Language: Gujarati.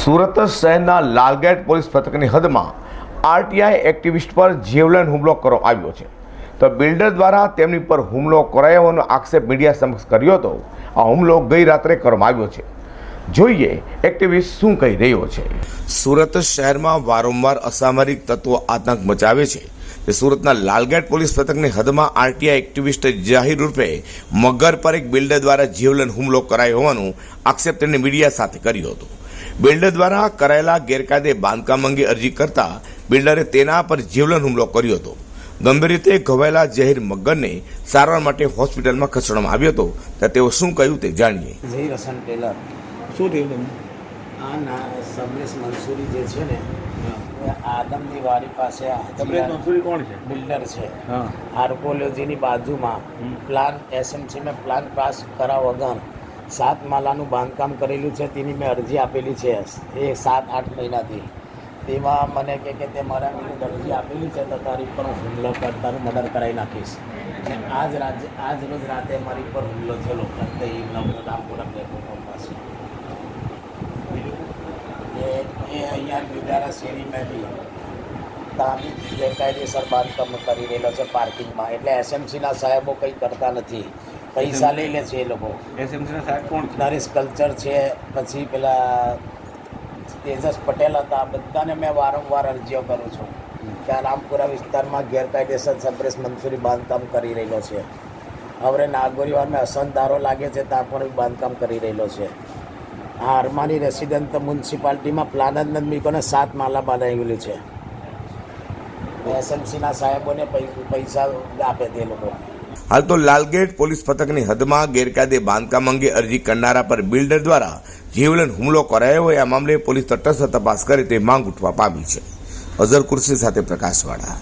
સુરત શહેરના લાલગેટ પોલીસ પથકની હદમાં આરટીઆઈ એક્ટિવિસ્ટ પર જીવલેણ હુમલો કરવામાં આવ્યો છે. તો બિલ્ડર દ્વારા તેમની પર હુમલો કરાયો હોવાનો આક્ષેપ મીડિયા સમક્ષ કર્યો હતો. આ હુમલો ગઈ રાત્રે કરવામાં આવ્યો છે. જોઈએ એક્ટિવિસ્ટ શું કહી રહ્યો છે. સુરત શહેરમાં વારંવાર અસામરિક તત્વો આતંક મચાવે છે. તે સુરતના લાલગેટ પોલીસ પથકની હદમાં આરટીઆઈ એક્ટિવિસ્ટ જાહેર રૂપે મગર પર એક બિલ્ડર દ્વારા જીવલેણ હુમલો કરાયો હોવાનું આક્ષેપ તેમણે મીડિયા સાથે કર્યો હતો. બિલ્ડર દ્વારા કરાયેલા ગેરકાયદે બાંધકામ અંગે અરજી કરતા બિલ્ડરે તેના પર જીવલન હુમલો કર્યો હતો. ગંભીર રીતે ઘવાયેલા જહીર મગરને સારવાર માટે હોસ્પિટલમાં ખસેડવામાં આવ્યો હતો ત્યારે તેઓ શું કહ્યું તે જાણીએ. જહીર હસન ટેલર. શું થયું તમને? આ ના સમરેશ મંસૂરી જે છે ને આદમની વાડી પાસે કોણ છે? બિલ્ડર છે. આર્કોલોજીની બાજુમાં. પ્લાન એસએમસીમાં પ્લાન પાસ કરા વગર સાત માલાનું બાંધકામ કરેલું છે, તેની મેં અરજી આપેલી છે. એ સાત, આઠ મહિનાથી. તેમાં મને કહે કે તે મારા વિરુદ્ધ અરજી આપેલી છે, તો તારી પર હું હુમલો કર, તારું મર્ડર કરાવી નાખીશ. અને આજ રાજ આજ રોજ રાતે મારી પર હુમલો થયેલો. પ્રત્યે રામપુરા પ્લેટફોર્મ પાસે. એ એ અહીંયા ગુજારા શેરીમાં બી તાબી ગેરકાયદેસર બાંધકામ કરી રહેલો છે પાર્કિંગમાં. એટલે એસએમસીના સાહેબો કંઈ કરતા નથી. પૈસા લઈ લે છે એ લોકો. એસએમસીના સાહેબ કોણ નરેશ કલ્ચર છે પછી પેલા તેજસ પટેલ હતા. બધાને મેં વારંવાર અરજીઓ કરું છું કે આ રામપુરા વિસ્તારમાં ગેરકાયદેસર સપ્રેસ મંસૂરી બાંધકામ કરી રહેલો છે. હવે નાગોરીવારને અસંધારો લાગે છે ત્યાં પણ બાંધકામ કરી રહેલો છે. આ અરમાની રેસિડેન્ટ મ્યુનિસિપાલિટીમાં પ્લાન જ નથી. સાત માલા બનાવેલી છે. એસએમસીના સાહેબોને પૈસા આપે તે લોકો. હાલ તો લાલગેટ પોલીસ પથકની હદમાં ગેરકાયદે બાંધકામ અંગે અરજી કરનારા પર બિલ્ડર દ્વારા જીવલેણ હુમલો કરાયો હોય આ મામલે પોલીસ તટસ્થ તપાસ કરે તે માંગ ઉઠવા પામી છે. અઝર કુર્સી સાથે પ્રકાશવાળા.